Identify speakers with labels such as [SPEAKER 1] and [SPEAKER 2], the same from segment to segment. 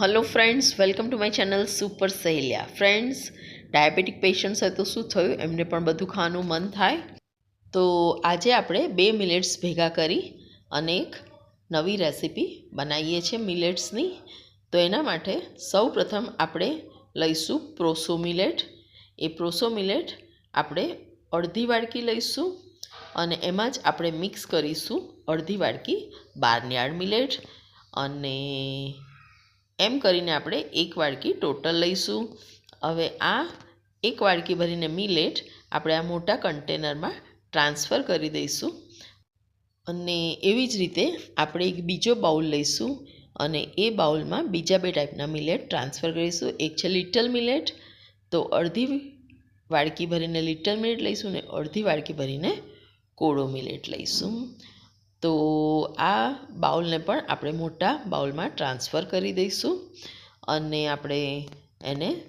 [SPEAKER 1] Hello friends welcome to my channel super Saheliya friends diabetic patients હોય તો શું થયું? એમને પણ બધું ખાવાનું મન થાય. તો આજે આપણે બે મિલેટ્સ ભેગા કરી અને એક નવી રેસીપી બનાવીએ છીએ મિલેટ્સની તો એના માટે સૌ પ્રથમ આપણે લઈશું પ્રોસો મિલેટ એ પ્રોસો મિલેટ આપણે અડધી વાડકી લઈશું અને એમાં જ આપણે મિક્સ કરીશું અડધી વાડકી બારનિયાળ મિલેટ અને એમ કરીને આપણે એક વાડકી ટોટલ લઈશું. હવે આ એક વાડકી ભરીને મિલેટ આપણે આ મોટા કન્ટેનરમાં ટ્રાન્સફર કરી દઈશું. અને એવી જ રીતે આપણે એક બીજો બાઉલ લઈશું અને એ બાઉલમાં બીજા બે ટાઈપના મિલેટ ટ્રાન્સફર કરીશું. એક છે લિટલ મિલેટ તો અડધી વાડકી ભરીને લિટલ મિલેટ લઈશું ને અડધી વાડકી ભરીને કોળો મિલેટ લઈશું. તો આ બાઉલને પણ આપણે મોટા બાઉલમાં ટ્રાન્સફર કરી દઈશું અને આપણે એને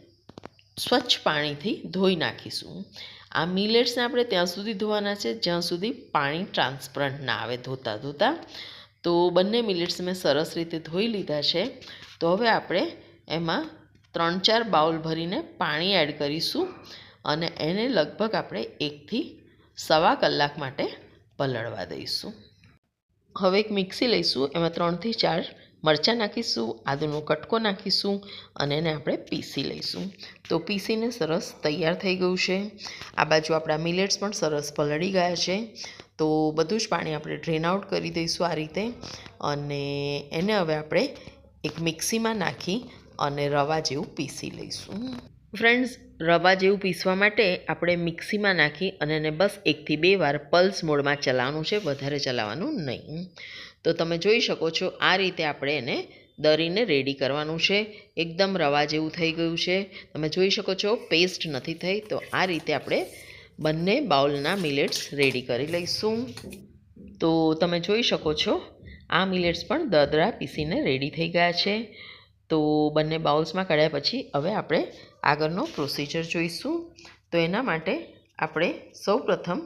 [SPEAKER 1] સ્વચ્છ પાણીથી ધોઈ નાખીશું. આ મિલેટ્સને આપણે ત્યાં સુધી ધોવાના છે, જ્યાં સુધી પાણી ટ્રાન્સપરન્ટ ના આવે ધોતા ધોતા. તો બંને મિલેટ્સ મેં સરસ રીતે ધોઈ લીધા છે. તો હવે આપણે એમાં ત્રણ ચાર બાઉલ ભરીને પાણી એડ કરીશું અને એને લગભગ આપણે એકથી સવા કલાક માટે પલળવા દઈશું. હવે એક મિક્સી લઈશું, એમાં ત્રણથી ચાર મરચાં નાખીશું, આદુનો કટકો નાખીશું અને એને આપણે પીસી લઈશું. તો પીસીને સરસ તૈયાર થઈ ગયું છે. આ બાજુ આપણા મિલેટ્સ પણ સરસ પલળી ગયા છે. તો બધું જ પાણી આપણે ડ્રેન આઉટ કરી દઈશું આ રીતે અને એને હવે આપણે એક મિક્સીમાં નાખી અને રવા જેવું પીસી લઈશું. ફ્રેન્ડ્સ, રવા જેવું પીસવા માટે આપણે મિક્સીમાં નાખી અને એને બસ એકથી બે વાર પલ્સ મોડમાં ચલાવવાનું છે, વધારે ચલાવવાનું નહીં. તો તમે જોઈ શકો છો, આ રીતે આપણે એને દરીને રેડી કરવાનું છે. એકદમ રવા જેવું થઈ ગયું છે. તમે જોઈ શકો છો, પેસ્ટ નથી થઈ, તો આ રીતે આપણે બંને બાઉલના મિલેટ્સ રેડી કરી લઈશું. તો તમે જોઈ શકો છો, આ મિલેટ્સ પણ દદરા પીસીને રેડી થઈ ગયા છે. તો બંને બાઉલ્સમાં કાઢ્યા પછી હવે આપણે આગળનો પ્રોસિજર જોઈશું. તો એના માટે આપણે સૌ પ્રથમ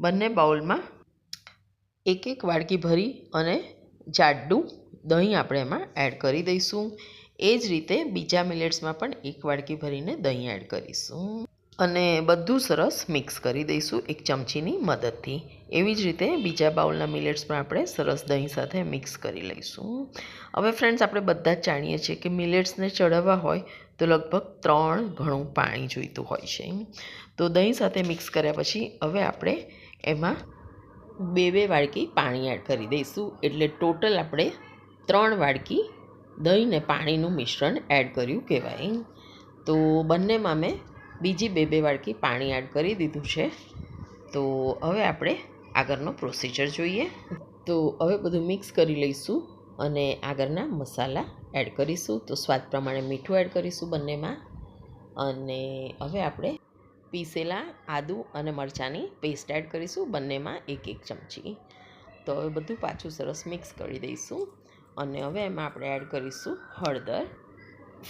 [SPEAKER 1] બંને બાઉલમાં એક એક વાડકી ભરી અને જાડું દહીં આપણે એમાં એડ કરી દઈશું. એ જ રીતે બીજા મિલેટ્સમાં પણ એક વાડકી ભરીને દહીં એડ કરીશું. અને બધું સરસ મિક્સ કરી દઈશું એક ચમચીની મદદથી. એવી જ રીતે બીજા બાઉલના મિલેટ્સ પણ આપણે સરસ દહીં સાથે મિક્સ કરી લઈશું. હવે ફ્રેન્ડ્સ, આપણે બધા જ જાણીએ છીએ કે મિલેટ્સને ચડાવવા હોય તો લગભગ ત્રણ ઘણું પાણી જોઈતું હોય છે. તો દહીં સાથે મિક્સ કર્યા પછી હવે આપણે એમાં બે બે વાડકી પાણી એડ કરી દઈશું. એટલે ટોટલ આપણે ત્રણ વાડકી દહીં ને પાણીનું મિશ્રણ એડ કર્યું કહેવાય. તો બંનેમાં મેં બીજી બે બે વાડકી પાણી એડ કરી દીધું છે. તો હવે આપણે આગળનો પ્રોસીજર જોઈએ. તો હવે બધું મિક્સ કરી લઈશું અને આગળના મસાલા એડ કરીશું. તો સ્વાદ પ્રમાણે મીઠું એડ કરીશું બંનેમાં. અને હવે આપણે પીસેલા આદુ અને મરચાંની પેસ્ટ એડ કરીશું બંનેમાં એક એક ચમચી. તો હવે બધું પાછું સરસ મિક્સ કરી દઈશું. અને હવે એમાં આપણે એડ કરીશું હળદર.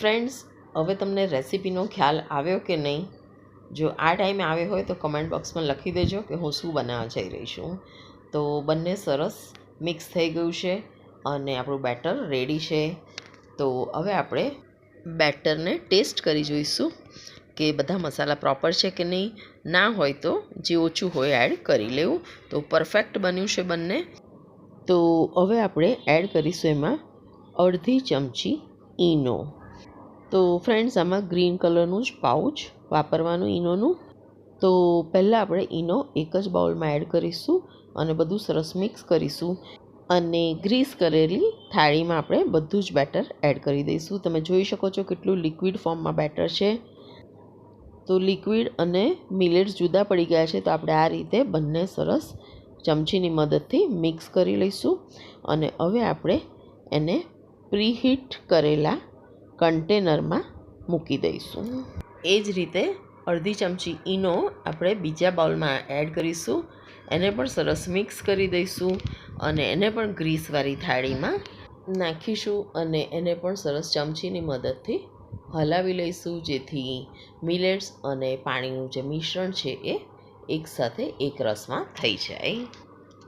[SPEAKER 1] ફ્રેન્ડ્સ હવે તમને રેસીપીનો ખ્યાલ આવ્યો કે નહીં? જો આ ટાઈમે આવ્યો હોય તો કમેન્ટ બોક્સમાં લખી દેજો કે હું શું બનાવવા જઈ રહી છું. તો બંને સરસ મિક્સ થઈ ગયું છે અને આપણું બેટર રેડી છે. તો હવે આપણે બેટરને ટેસ્ટ કરી જોઈશું કે બધા મસાલા પ્રોપર છે કે નહીં. ના હોય તો જે ઓછું હોય એડ કરી લેવું. તો પરફેક્ટ બન્યું છે બંને. તો હવે આપણે એડ કરીશું એમાં અડધી ચમચી ઈનો. તો ફ્રેન્ડ્સ આમાં ગ્રીન કલરનું જ પાઉચ વાપરવાનું ઈનોનું. તો પહેલાં આપણે ઈનો એક જ બાઉલમાં એડ કરીશું અને બધું સરસ મિક્સ કરીશું. અને ગ્રીસ કરેલી થાળીમાં આપણે બધું જ બેટર એડ કરી દઈશું. તમે જોઈ શકો છો કેટલું લિક્વિડ ફોર્મમાં બેટર છે. તો લિક્વિડ અને મિલેટ્સ જુદા પડી ગયા છે, તો આપણે આ રીતે બંને સરસ ચમચીની મદદથી મિક્સ કરી લઈશું. અને હવે આપણે એને પ્રીહીટ કરેલા કન્ટેનરમાં મૂકી દઈશું. એ જ રીતે અડધી ચમચી ઈનો આપણે બીજા બાઉલમાં એડ કરીશું. એને પણ સરસ મિક્સ કરી દઈશું અને એને પણ ગ્રીસવાળી થાળીમાં નાખીશું અને એને પણ સરસ ચમચીની મદદથી હલાવી લઈશું, જેથી મિલેટ્સ અને પાણીનું જે મિશ્રણ છે એ એકસાથે એક રસમાં થઈ જાય.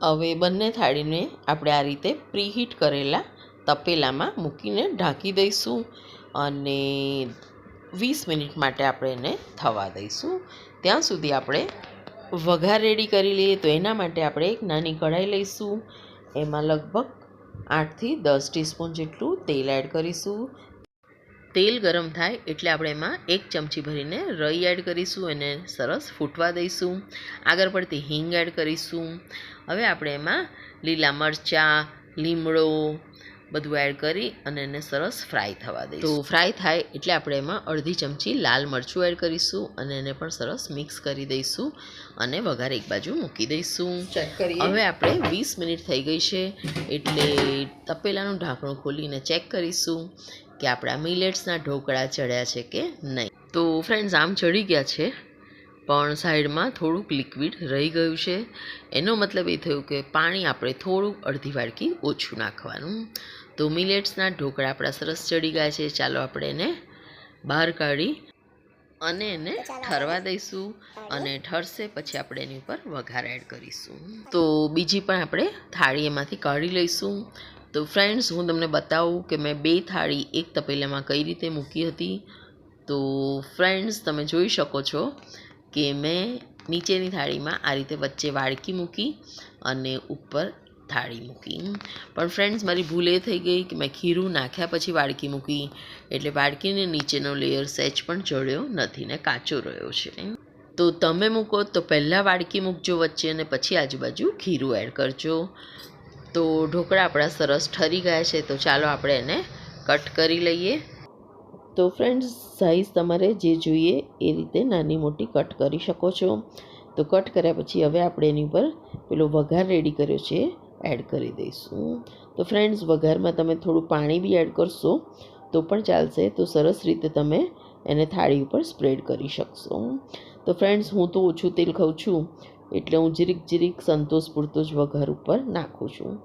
[SPEAKER 1] હવે બંને થાળીને આપણે આ રીતે પ્રીહીટ કરેલા તપેલામાં મૂકીને ઢાંકી દઈશું. અને વીસ મિનિટ માટે આપણે એને થવા દઈશું. ત્યાં સુધી આપણે વઘાર રેડી કરી લઈએ તો એના માટે આપણે એક નાની કઢાઈ લઈશું. એમાં લગભગ આઠથી દસ ટીસ્પૂન જેટલું તેલ એડ કરીશું. તેલ ગરમ થાય એટલે આપણે એમાં એક ચમચી ભરીને રઈ એડ કરીશું એને સરસ ફૂટવા દઈશું. આગળ પડતી હિંગ એડ કરીશું. હવે આપણે એમાં લીલા મરચાં, લીમડો બધું એડ કરી અને એને સરસ ફ્રાય થવા દઈશું. તો ફ્રાય થાય એટલે આપણે એમાં અડધી ચમચી લાલ મરચું એડ કરીશું અને એને પણ સરસ મિક્સ કરી દઈશું અને વઘાર એક બાજુ મૂકી દઈશું.
[SPEAKER 2] ચેક કરી
[SPEAKER 1] હવે આપણે વીસ મિનિટ થઈ ગઈ છે એટલે તપેલાનું ઢાંકણું ખોલીને ચેક કરીશું કે આપણા મિલેટ્સના ઢોકળા ચડ્યા છે કે નહીં. તો ફ્રેન્ડ્સ આમ ચડી ગયા છે પણ સાઈડમાં થોડુંક લિક્વિડ રહી ગયું છે. એનો મતલબ એ થયું કે પાણી આપણે થોડુંક અડધી વાડકી ઓછું નાખવાનું. તો મિલેટ્સના ઢોકળા આપણા સરસ ચડી ગયા છે. ચાલો આપણે એને બહાર કાઢી અને એને ઠરવા દઈશું અને ઠરશે પછી આપણે એની ઉપર વઘાર એડ કરીશું. તો બીજી પણ આપણે થાળી એમાંથી કાઢી લઈશું. તો ફ્રેન્ડ્સ હું તમને બતાવું કે મેં બે થાળી એક તપેલામાં કઈ રીતે મૂકી હતી. તો ફ્રેન્ડ્સ તમે જોઈ શકો છો કે મેં નીચેની થાળીમાં આ રીતે વચ્ચે વાડકી મૂકી અને ઉપર થાળી મૂકી. પણ ફ્રેન્ડ્સ મારી ભૂલ થઈ ગઈ કે મેં ખીરું નાખ્યા પછી વાડકી મૂકી. એટલે વાડકીને નીચેનો લેયર સેચ પણ ચડ્યો નથી ને કાચો રહ્યો છે. તો તમે મૂકો તો પહેલાં વાડકી મૂકજો વચ્ચે અને પછી આજુબાજુ ખીરું એડ કરજો. તો ઢોકળા આપણા સરસ ઠરી ગયા છે, તો ચાલો આપણે એને કટ કરી લઈએ. તો ફ્રેન્ડ્સ સાઈઝ તમારે જે જોઈએ એ રીતે નાની મોટી કટ કરી શકો છો. તો કટ કર્યા પછી હવે આપણે એની ઉપર પેલો વઘાર રેડી કર્યો છે. એડ કરી દઈશું. તો ફ્રેન્ડ્સ વઘારમાં તમે થોડું પાણી બી એડ કરશો, તો પણ ચાલશે. તો સરસ રીતે તમે એને થાળી ઉપર સ્પ્રેડ કરી શકશો. તો ફ્રેન્ડ્સ હું તો ઓછું તેલ ખાઉં છું, એટલે હું જીરીક જીરીક સંતોષ પૂરતો જ વઘાર ઉપર નાખું છું.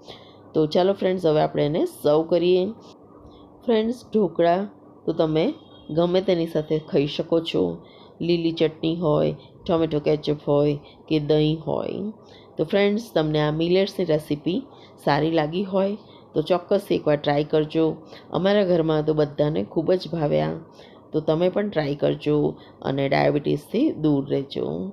[SPEAKER 1] તો ચાલો ફ્રેન્ડ્સ હવે આપણે એને સર્વ કરીએ. ફ્રેન્ડ્સ ઢોકળા તો તમે ગમે તેની સાથે ખાઈ શકો છો. લીલી ચટણી હોય, ટોમેટો કેચઅપ હોય કે દહીં હોય. તો ફ્રેન્ડ્સ તમને આ મિલેટ્સની રેસીપી સારી લાગી હોય તો ચોક્કસ એકવાર ટ્રાય કરજો. અમારા ઘરમાં તો બધાને ખૂબ જ ભાવ્યા તો તમે પણ ટ્રાય કરજો અને ડાયાબિટીસથી દૂર રહેજો.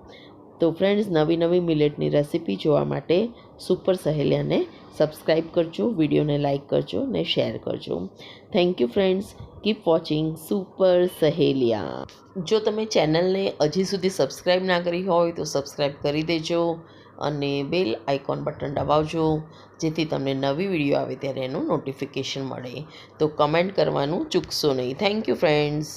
[SPEAKER 1] તો ફ્રેન્ડ્સ નવી નવી મિલેટની રેસીપી જોવા માટે સુપર સહેલિયાને સબસ્ક્રાઈબ કરજો, વિડીયોને લાઇક કરજો ને શેર કરજો. Thank you friends keep watching super Saheliya. જો તમે ચેનલને હજી સુધી સબસ્ક્રાઈબ ના કરી હોય તો સબસ્ક્રાઈબ કરી દેજો અને બેલ આઇકોન બટન દબાવજો, જેથી તમને નવી વીડિયો આવે ત્યારે એનું નોટિફિકેશન મળે. તો કમેન્ટ કરવાનું ચૂકશો નહીં. Thank you friends